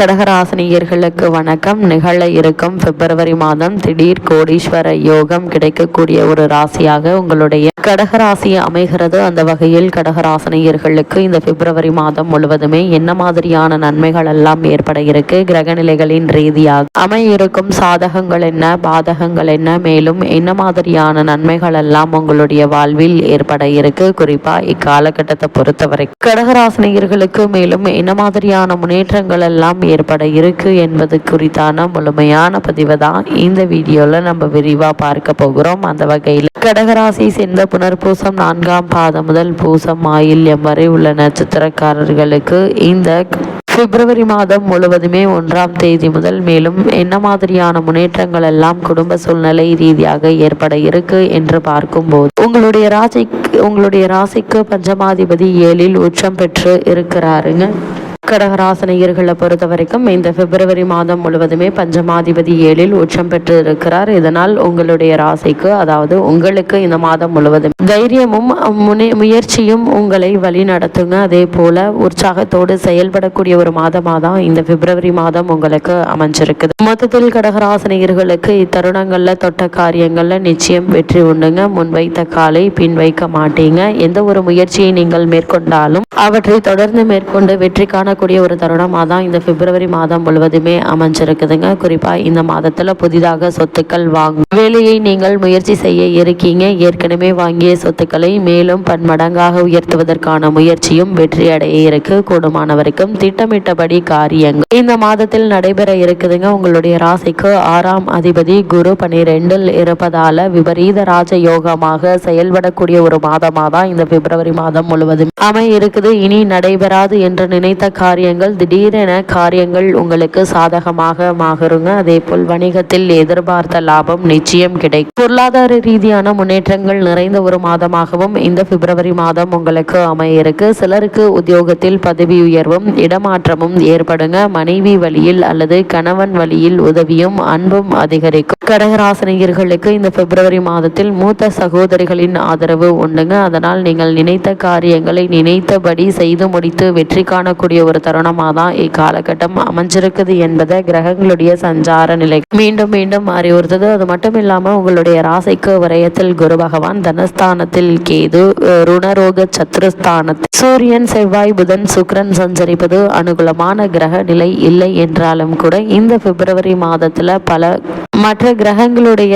கடகராசினியர்களுக்கு வணக்கம். நிகழ இருக்கும் பிப்ரவரி மாதம் திடீர் கோடீஸ்வர யோகம் கிடைக்கக்கூடிய ஒரு ராசியாக உங்களுடைய கடகராசி அமைகிறது. அந்த வகையில் கடகராசினியர்களுக்கு இந்த பிப்ரவரி மாதம் முழுவதுமே என்ன மாதிரியான நன்மைகள் எல்லாம் ஏற்பட இருக்கு? கிரகநிலைகளின் ரீதியாக அமையிருக்கும் சாதகங்கள் என்ன? பாதகங்கள் என்ன? மேலும் என்ன மாதிரியான நன்மைகள் எல்லாம் உங்களுடைய வாழ்வில் ஏற்பட இருக்கு? குறிப்பா இக்காலகட்டத்தை பொறுத்தவரை கடகராசினியர்களுக்கு மேலும் என்ன மாதிரியான முன்னேற்றங்கள் எல்லாம் ஏற்பட இருக்கு என்பது குறித்தான முழுமையான பதிவு தான் இந்த வீடியோவில் நம்ம விரிவாக பார்க்க போகிறோம். அந்த வகையில் கடகராசி சேர்ந்த புனர்பூசம் நான்காம் பாதம் முதல் பூசம் ஆயில்யம் வரை உள்ள நட்சத்திரக்காரர்களுக்கு இந்த பிப்ரவரி மாதம் முழுவதுமே ஒன்றாம் தேதி முதல் மேலும் என்ன மாதிரியான முன்னேற்றங்கள் எல்லாம் குடும்ப சூழ்நிலை ரீதியாக ஏற்பட இருக்கு என்று பார்க்கும்போது உங்களுடைய ராசி உங்களுடைய ராசிக்கு பஞ்சமாதிபதி ஏழில் உச்சம் பெற்று இருக்கிறாருங்க. கடகராசனையர்களை பொறுத்த வரைக்கும் இந்த பிப்ரவரி மாதம் முழுவதுமே பஞ்சமாதிபதி ஏழில் உச்சம் பெற்று இருக்கிறார் இதனால் உங்களுடைய ராசிக்கு அதாவது உங்களுக்கு இந்த மாதம் முழுவதும் தைரியமும் முனை முயற்சியும் உங்களை வழி நடத்துங்க. அதே போல உற்சாகத்தோடு செயல்படக்கூடிய ஒரு மாதமாக தான் இந்த பிப்ரவரி மாதம் உங்களுக்கு அமைஞ்சிருக்குது. மொத்தத்தில் கடகராசனையர்களுக்கு இத்தருணங்கள்ல தொட்ட காரியங்கள்ல நிச்சயம் வெற்றி உண்டுங்க. முன்வைத்த காலை பின் வைக்க மாட்டீங்க. எந்த ஒரு முயற்சியை நீங்கள் மேற்கொண்டாலும் அவற்றை தொடர்ந்து மேற்கொண்டு வெற்றி காணக்கூடிய ஒரு தருணமாக தான் இந்த பிப்ரவரி மாதம் முழுவதுமே அமைஞ்சிருக்குதுங்க. குறிப்பாக இந்த மாதத்தில் புதிதாக சொத்துக்கள் வாங்கும். வேலையை நீங்கள் முயற்சி செய்ய இருக்கீங்க. ஏற்கனவே வாங்கிய சொத்துக்களை மேலும் பன்மடங்காக உயர்த்துவதற்கான முயற்சியும் வெற்றியடைய இருக்கு. கூடுமானவருக்கும் திட்டமிட்டபடி காரியங்கள். இந்த மாதத்தில் நடைபெற இருக்குதுங்க. உங்களுடைய ராசிக்கு ஆறாம் அதிபதி குரு பனிரெண்டில் இருப்பதால விபரீத ராஜ யோகமாக செயல்படக்கூடிய ஒரு மாதமாக தான் இந்த பிப்ரவரி மாதம் முழுவதும் அமை இருக்குது. இனி நடைபெறாது என்று நினைத்த காரியங்கள் திடீரென காரியங்கள் உங்களுக்கு சாதகமாக மாறுங்க அதே போல் வணிகத்தில் எதிர்பார்த்த லாபம் நிச்சயம் கிடைக்கும். பொருளாதார ரீதியான முன்னேற்றங்கள் நிறைந்த ஒரு மாதமாகவும் இந்த பிப்ரவரி மாதம் உங்களுக்கு அமையிருக்கு. சிலருக்கு உத்தியோகத்தில் பதவி உயர்வும் இடமாற்றமும் ஏற்படுங்க. மனைவி வழியில் அல்லது கணவன் வழியில் உதவியும் அன்பும் அதிகரிக்கும். கடகராசனியர்களுக்கு இந்த பிப்ரவரி மாதத்தில் மூத்த சகோதரிகளின் ஆதரவு உண்டுங்க. அதனால் நீங்கள் நினைத்த காரியங்களை நினைத்தபடி செய்து முடித்து வெற்றி காணக்கூடிய ஒரு தருணமாக தான் இக்காலகட்டம் அமைஞ்சிருக்குது என்பதை கிரகங்களுடைய சஞ்சார நிலை. மீண்டும் மீண்டும் அறிவுறுத்தது அது மட்டும் இல்லாமல் உங்களுடைய ராசிக்கு விரயத்தில் குரு பகவான் தனஸ்தானத்தில் கேது ருணரோக சத்ருஸ்தானத்தில். சூரியன் செவ்வாய் புதன் சுக்கரன் சஞ்சரிப்பது அனுகூலமான கிரக நிலை இல்லை என்றாலும் கூட இந்த பிப்ரவரி மாதத்துல பல மற்ற கிரகங்களுடைய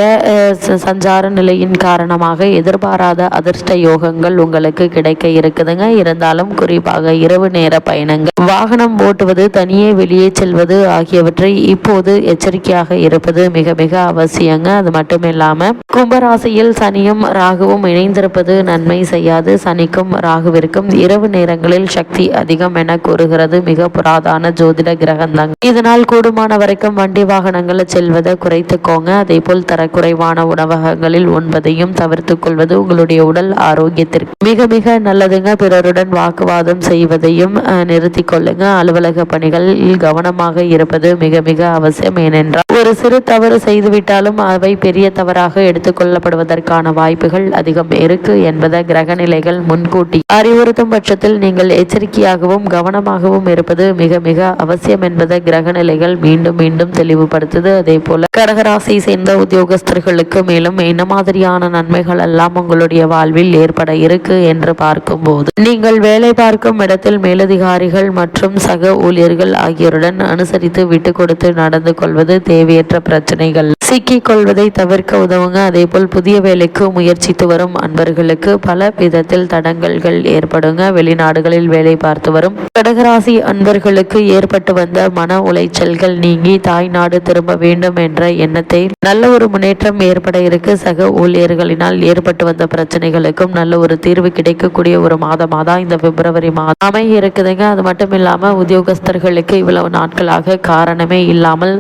சஞ்சார நிலையின் காரணமாக எதிர்பாராத அதிர்ஷ்ட யோகங்கள் உங்களுக்கு கிடைக்க இருக்குதுங்க. இருந்தாலும் குறிப்பாக இரவு நேர பயணங்கள். வாகனம் ஓட்டுவது தனியே வெளியே செல்வது ஆகியவற்றை இப்போது எச்சரிக்கையாக இருப்பது மிக மிக அவசியங்க. அது மட்டும் இல்லாம கும்பராசியில் சனியும் ராகுவும் இணைந்திருப்பது நன்மை செய்யாது. சனிக்கும் ராகுவிற்கும் இரவு நேரங்களில் சக்தி அதிகம் என கூறுகிறது. மிக புராதான ஜோதிட கிரகம்தாங்க இதனால் கூடுமான வரைக்கும் வண்டி வாகனங்களை செல்வதை குறைத்துக்கோங்க. அதே போல் தரக்குறைவான உணவகங்களில் உண்பதையும் தவிர்த்து கொள்வது உங்களுடைய உடல் ஆரோக்கியத்திற்கு. மிக மிக நல்லதுங்க. பிறருடன் வாக்குவாதம் செய்வதையும் நிறுத்தி கொள்ளுங்க. அலுவலக பணிகளில் கவனமாக இருப்பது மிக மிக அவசியம். ஏனென்றால் ஒரு சிறு தவறு செய்துவிட்டாலும் அவை பெரிய தவறாக எடுத்துக்கொள்ளப்படுவதற்கான வாய்ப்புகள் அதிகம் இருக்கு என்பதை கிரகநிலைகள் முன்கூட்டி அறிவுறுத்தும் பட்சத்தில் நீங்கள் எச்சரிக்கையாகவும் கவனமாகவும் இருப்பது மிக மிக அவசியம் என்பதை கிரகநிலைகள் மீண்டும் மீண்டும் தெளிவுபடுத்துது. அதே போல கடகராசி சேர்ந்த உத்தியோகஸ்தர்களுக்கு மேலும் என்ன மாதிரியான நன்மைகள் எல்லாம் உங்களுடைய வாழ்வில் ஏற்பட இருக்கு என்று பார்க்கும்போது நீங்கள் வேலை பார்க்கும் இடத்தில் மேலதிகாரிகள் மற்றும் சக ஊழியர்கள் ஆகியோருடன் அனுசரித்து விட்டு கொடுத்து நடந்து கொள்வது தேவையற்ற பிரச்சனைகள். சிக்கிக் கொள்வதை தவிர்க்க உதவுங்க. அதே போல் புதிய வேலைக்கு முயற்சித்து வரும் அன்பர்களுக்கு பல விதத்தில் தடங்கல்கள் ஏற்படுங்க. வெளிநாடுகளில் வேலை பார்த்து வரும் கடகராசி அன்பர்களுக்கு ஏற்பட்டு வந்த மன உளைச்சல்கள் நீங்கி தாய் நாடு திரும்ப வேண்டும் என்ற எண்ணத்தை நல்ல ஒரு முன்னேற்றம் ஏற்பட இருக்கு. சக ஊழியர்களினால் ஏற்பட்டு வந்த பிரச்சனைகளுக்கும் நல்ல ஒரு தீர்வு கிடைக்கக்கூடிய ஒரு மாதமாக தான் இந்த பிப்ரவரி மாதம் அமைய இருக்குதுங்க. அது மட்டும் இல்லாமல் உத்தியோகஸ்தர்களுக்கு இவ்வளவு நாட்களாக காரணமே இல்லாமல்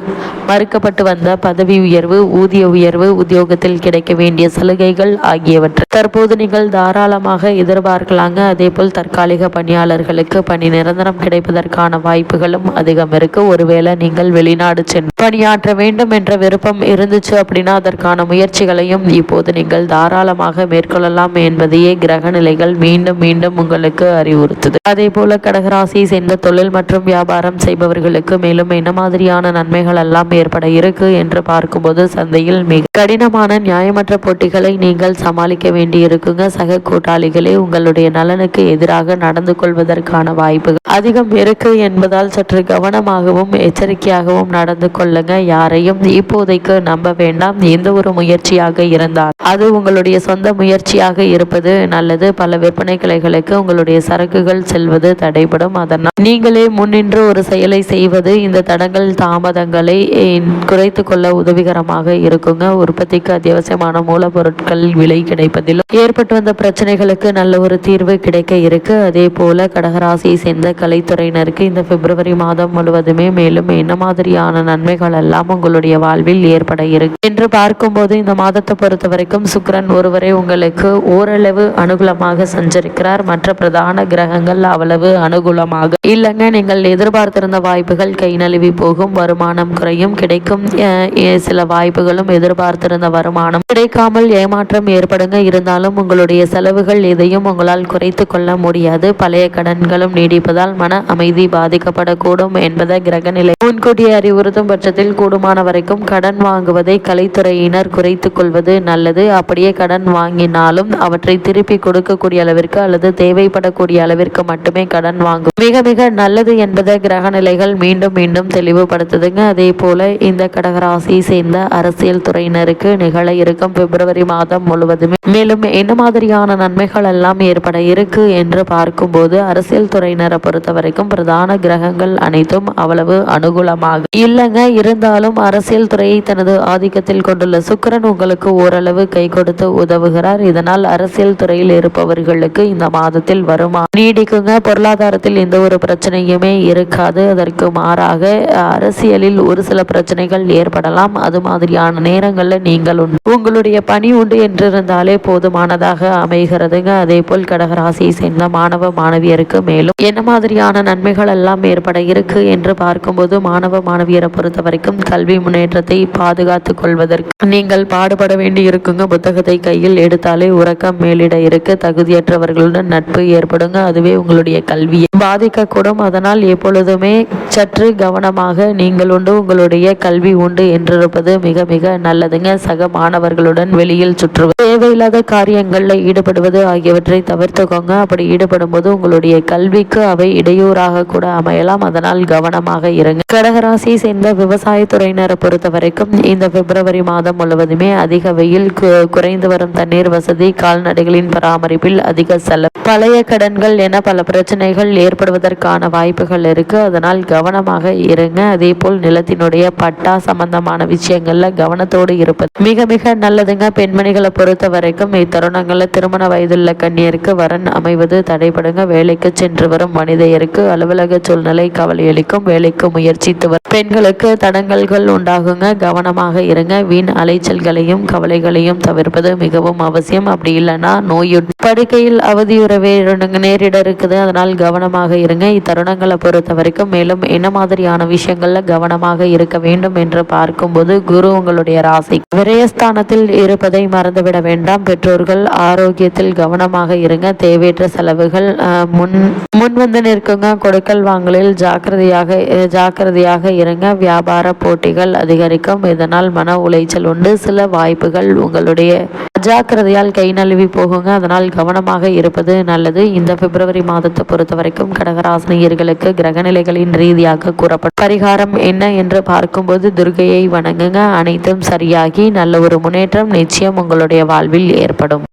மறுக்கப்பட்டு வந்த பதவி உயர்வு ஊதிய உயர்வு உத்தியோகத்தில் கிடைக்க வேண்டிய சலுகைகள் ஆகியவற்றை தற்போது நீங்கள் தாராளமாக எதிர்பார்க்கலாங்க. அதே போல் தற்காலிக பணியாளர்களுக்கு பணி நிரந்தரம் கிடைப்பதற்கான வாய்ப்புகளும் அதிகம் இருக்கு. ஒருவேளை நீங்கள் வெளிநாடு சென்று பணியாற்ற வேண்டும் என்ற விருப்பம் இருந்துச்சு அப்படின்னா அதற்கான முயற்சிகளையும் இப்போது நீங்கள் தாராளமாக மேற்கொள்ளலாம் என்பதையே கிரக நிலைகள் மீண்டும் மீண்டும் உங்களுக்கு அறிவுறுத்துது. அதே போல கடகராசி சேர்ந்த தொழில் மற்றும் வியாபாரம் செய்பவர்களுக்கு மேலும் என்ன மாதிரியான நன்மைகள் எல்லாம் ஏற்பட இருக்கு என்று பார்க்கும்போது சந்தையில் மிக கடினமான நியாயமற்ற போட்டிகளை நீங்கள் சமாளிக்க வேண்டி இருக்குங்க. சக கூட்டாளிகளே உங்களுடைய நலனுக்கு எதிராக நடந்து கொள்வதற்கான வாய்ப்புகள் அதிகம் இருக்கு என்பதால் சற்று கவனமாகவும் எச்சரிக்கையாகவும் நடந்து கொள்ளுங்க. யாரையும் இப்போதைக்கு நம்ப வேண்டாம். எந்த ஒரு முயற்சியாக இருந்தால் அது உங்களுடைய சொந்த முயற்சியாக இருப்பது நல்லது. பல விற்பனை கிளைகளுக்கு உங்களுடைய சரக்குகள் செல்வது தடைபடும். அதனால் நீங்களே முன்னின்று ஒரு செயலை செய்வது இந்த தடங்கள் தாமதங்களை குறைத்து கொள்ள உதவிகரமாக இருக்குங்க. உற்பத்திக்கு அத்தியாவசியமான மூலப்பொருட்கள் விலை கிடைப்பதிலும் ஏற்பட்டு வந்த பிரச்சனைகளுக்கு நல்ல ஒரு தீர்வு கிடைக்க இருக்கு. அதே போல கடகராசியை சேர்ந்த கலைத்துறையினருக்கு இந்த பிப்ரவரி மாதம் முழுவதுமே மேலும் என்ன மாதிரியான நன்மைகள் எல்லாம் உங்களுடைய வாழ்வில் ஏற்பட இருக்கு. என்று பார்க்கும்போது இந்த மாதத்தை பொறுத்த வரைக்கும் சுக்கரன் ஒருவரை உங்களுக்கு ஓரளவு அனுகூலமாக சஞ்சரிக்கிறார். மற்ற பிரதான கிரகங்கள் அவ்வளவு அனுகூலமாக இல்லைங்க. நீங்கள் எதிர்பார்த்திருந்த வாய்ப்புகள் கை நழுவி போகும். வருமானம் குறையும். கிடைக்கும் சில வாய்ப்புகளும் எதிர்பார்த்திருந்த வருமானம் கிடைக்காமல் ஏமாற்றம் ஏற்படுங்க. இருந்தாலும் உங்களுடைய செலவுகள் எதையும் உங்களால் குறைத்து கொள்ள முடியாது. பழைய கடன்களும் நீடிப்பதால் மன அமைதி பாதிக்கப்படக்கூடும் என்பதை கிரகநிலை முன்கூட்டியே அறிவுறுத்தும் பட்சத்தில் கூடுமான வரைக்கும் கடன் வாங்குவதை கலைத்துறையினர் குறைத்து கொள்வது நல்லது. அப்படியே கடன் வாங்கினாலும் அவற்றை திருப்பி கொடுக்கக்கூடிய அளவிற்கு அல்லது தேவைப்படக்கூடிய அளவிற்கு மட்டுமே கடன் வாங்கும். மிக மிக நல்லது என்பதை கிரகநிலைகள் மீண்டும் மீண்டும் தெளிவுபடுத்துதுங்க. அதே போல இந்த கடகராசியை சேர்ந்த அரசியல் துறையினருக்கு நிகழ இருக்கும் பிப்ரவரி மாதம் முழுவதுமே. மேலும் என்ன மாதிரியான நன்மைகள் எல்லாம் ஏற்பட இருக்கு என்று பார்க்கும்போது அரசியல் துறையினரை பொறுத்த வரைக்கும் பிரதான கிரகங்கள் அனைத்தும் அவ்வளவு அனுகூலமாக இல்லைங்க. இருந்தாலும் அரசியல் துறையை தனது ஆதிக்கத்தில் கொண்டுள்ள சுக்கரன் உங்களுக்கு ஓரளவு கை கொடுத்து உதவுகிறார். இதனால் அரசியல் துறையில் இருப்பவர்களுக்கு இந்த மாதத்தில் வருமா? நீடிக்குங்க. பொருளாதாரத்தில் எந்த ஒரு பிரச்சனையுமே இருக்காது. அதற்கு மாறாக அரசியலில் ஒரு சில பிரச்சனைகள் ஏற்படலாம். அது மாதிரியான நேரங்களில் நீங்கள் உண்டு உங்களுடைய பணி உண்டு என்றிருந்தாலே போதுமானதாக அமைகிறதுங்க. அதே போல் கடகராசியை சேர்ந்த மாணவ மாணவியருக்கு மேலும் என்ன மாதிரியான நன்மைகள் எல்லாம் ஏற்பட இருக்கு என்று பார்க்கும்போது மாணவ மாணவியரை பொறுத்த வரைக்கும் கல்வி முன்னேற்றத்தை பாதுகாத்து கொள்வதற்கு. நீங்கள் பாடுபட வேண்டி இருக்குங்க புத்தகத்தை கையில் எடுத்தாலே உறக்கம் மேலிட இருக்க. தகுதியற்றவர்களுடன் நட்பு ஏற்படுங்க. அதுவே உங்களுடைய கல்வியை. பாதிக்கக்கூடும். அதனால் எப்பொழுதுமே சற்று கவனமாக நீங்கள் உண்டு உங்களுடைய கல்வி உண்டு என்றிருப்பது மிக மிக நல்லதுங்க. சக மாணவர்களுடன் வெளியில் சுற்றுவது தேவையில்லாத காரியங்களில் ஈடுபடுவது ஆகியவற்றை தவிர்த்துக்கோங்க. அப்படி ஈடுபடும் போது உங்களுடைய கல்விக்கு அவை இடையூறாக கூட அமையலாம். அதனால் கவனமாக இருங்க. கடகராசி சேர்ந்த விவசாயத்துறையினரை பொறுத்த வரைக்கும் இந்த பிப்ரவரி மாதம் முழுவதுமே அதிக வெயில் குறைந்து வரும் தண்ணீர் வசதி கால்நடைகளின் பராமரிப்பில் அதிக செலவு பழைய கடன்கள் என பல பிரச்சனைகள் ஏற்படுவதற்கான வாய்ப்புகள் இருக்கு. அதனால் கவனமாக இருங்க. அதே போல் நிலத்தினுடைய பட்டா சம்பந்தமான விஷயங்கள்ல கவனத்தோடு இருப்பது மிக மிக நல்லதுங்க. பெண்மணிகளை பொறுத்த வரைக்கும் இத்தருணங்களில் திருமண வயதுள்ள கண்ணியருக்கு வரன் அமைவது தடைபடுங்க. வேலைக்கு சென்று வரும் மனிதையருக்கு அலுவலக சூழ்நிலை கவலையளிக்கும் வேலைக்கு முயற்சித்து வரும் பெண்களுக்கு தடங்கல்கள் உண்டாகுங்க. கவனமாக இருங்க. வீண் அலைச்சல்களையும் கவலைகளையும் தவிர்ப்பது மிகவும் அவசியம். அப்படி இல்லைன்னா நோய் படுக்கையில் அவதியுறவே நேரிட இருக்குது. அதனால் கவனமாக இருங்க. இத்தருணங்களை பொறுத்த வரைக்கும் மேலும் என்ன மாதிரியான விஷயங்கள்ல கவனமாக இருக்க வேண்டும் என்று பார்க்கும்போது குரு உங்களுடைய ராசி. விரயஸ்தானத்தில் இருப்பதை மறந்துவிட வேண்டாம். பெற்றோர்கள் ஆரோக்கியத்தில் கவனமாக இருங்க. தேவையற்ற செலவுகள் முன் முன் வந்து நிற்குங்க. கொடுக்கல் வாங்கலில் ஜாக்கிரதையாக ஜாக்கிரதையாக இருங்க. வியாபார போட்டிகள் அதிகரிக்கும். இதனால் மன உளைச்சல் உண்டு. சில வாய்ப்புகள் உங்களுடைய அஜாக்கிரதையால் கை நழுவி போகுங்க. அதனால் கவனமாக இருப்பது நல்லது. இந்த பிப்ரவரி மாதத்தை பொறுத்த வரைக்கும் கடகராசினியர்களுக்கு கிரகநிலைகளின் ரீதியாக கூறப்படும். பரிகாரம் என்ன என்று பார்க்கும்போது துர்கையை வணங்குங்க. அனைத்தும் சரியாகி நல்ல ஒரு முன்னேற்றம் நிச்சயம் உங்களுடைய வாழ்வில் ஏற்படும்.